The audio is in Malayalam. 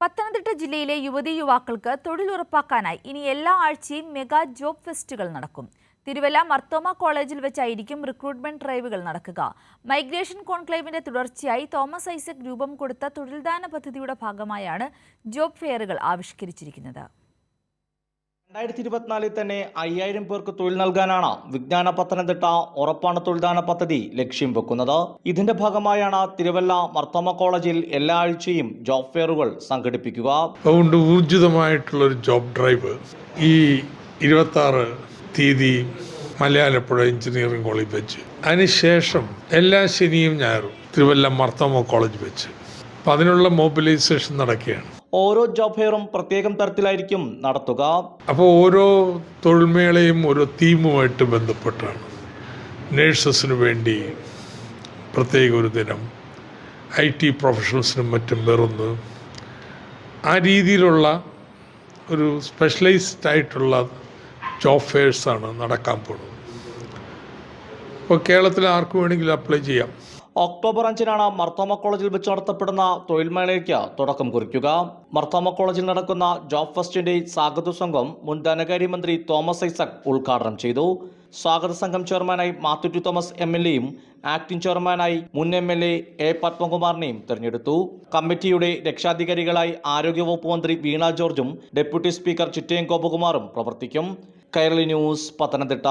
പത്തനംതിട്ട ജില്ലയിലെ യുവതി യുവാക്കൾക്ക് തൊഴിലുറപ്പാക്കാനായി ഇനി എല്ലാ ആഴ്ചയും മെഗാ ജോബ് ഫെസ്റ്റുകൾ നടക്കും. തിരുവല്ല മർത്തോമ കോളേജിൽ വെച്ചായിരിക്കും റിക്രൂട്ട്മെന്റ് ഡ്രൈവുകൾ നടക്കുക. മൈഗ്രേഷൻ കോൺക്ലേവിന്റെ തുടർച്ചയായി തോമസ് ഐസക് രൂപം കൊടുത്ത തൊഴിൽദാന പദ്ധതിയുടെ ഭാഗമായാണ് ജോബ് ഫെയറുകൾ ആവിഷ്കരിച്ചിരിക്കുന്നത്. രണ്ടായിരത്തി ഇരുപത്തിനാലിൽ തന്നെ അയ്യായിരം പേർക്ക് തൊഴിൽ നൽകാനാണ് വിജ്ഞാന പത്തനംതിട്ട ഉറപ്പാണ് തൊഴിൽദാന പദ്ധതി ലക്ഷ്യം വെക്കുന്നത്. ഇതിന്റെ ഭാഗമായാണ് തിരുവല്ല മർത്തോമ കോളേജിൽ എല്ലാ ആഴ്ചയും ജോബ് ഫെയറുകൾ സംഘടിപ്പിക്കുക. അതുകൊണ്ട് ഊർജിതമായിട്ടുള്ള ഒരു ജോബ് ഡ്രൈവ് ഈ ഇരുപത്തി ആറ് തീയതി മലയാലപ്പുഴ എഞ്ചിനീയറിംഗ് കോളേജ് വെച്ച്. അതിനുശേഷം എല്ലാ ശനിയും ഞായറും തിരുവല്ല മർത്തമ കോളേജ് വെച്ച്. അപ്പം അതിനുള്ള മൊബിലൈസേഷൻ നടക്കുകയാണ്. ഓരോ ജോബ് ഫെയറും പ്രത്യേകം തരത്തിലായിരിക്കും നടത്തുക. അപ്പോൾ ഓരോ തൊഴിൽമേളയും ഓരോ തീമുമായിട്ട് ബന്ധപ്പെട്ടാണ്. നേഴ്സസിന് വേണ്ടി പ്രത്യേക ഒരു ദിനം ഐ ടി പ്രൊഫഷണൽസിനും മറ്റും വേറൊന്ന്. ആ രീതിയിലുള്ള ഒരു സ്പെഷ്യലൈസ്ഡ് ആയിട്ടുള്ള ജോബ് ഫെയർസാണ് നടക്കാൻ പോകുന്നത്. അപ്പോൾ കേരളത്തിൽ ആർക്കു വേണമെങ്കിലും അപ്ലൈ ചെയ്യാം. ഒക്ടോബർ അഞ്ചിനാണ് മർത്തോമ കോളേജിൽ വെച്ച് നടത്തപ്പെടുന്ന തൊഴിൽ മേളയ്ക്ക് തുടക്കം കുറിക്കുക. മർത്തോമ കോളേജിൽ നടക്കുന്ന ജോബ് ഫെസ്റ്റിന്റെ സ്വാഗത സംഘം മുൻ ധനകാര്യമന്ത്രി തോമസ് ഐസക് ഉദ്ഘാടനം ചെയ്തു. സ്വാഗത സംഘം ചെയർമാനായി മാത്തുറ്റി തോമസ് എം എൽ എയും ആക്ടിംഗ് ചെയർമാനായി മുൻ എം എൽ എ എ പത്മകുമാറിനെയും തെരഞ്ഞെടുത്തു. കമ്മിറ്റിയുടെ രക്ഷാധികാരികളായി ആരോഗ്യവകുപ്പ് മന്ത്രി വീണ ജോർജും ഡെപ്യൂട്ടി സ്പീക്കർ ചിറ്റയം ഗോപകുമാറും പ്രവർത്തിക്കും. കൈരളി ന്യൂസ് പത്തനംതിട്ട.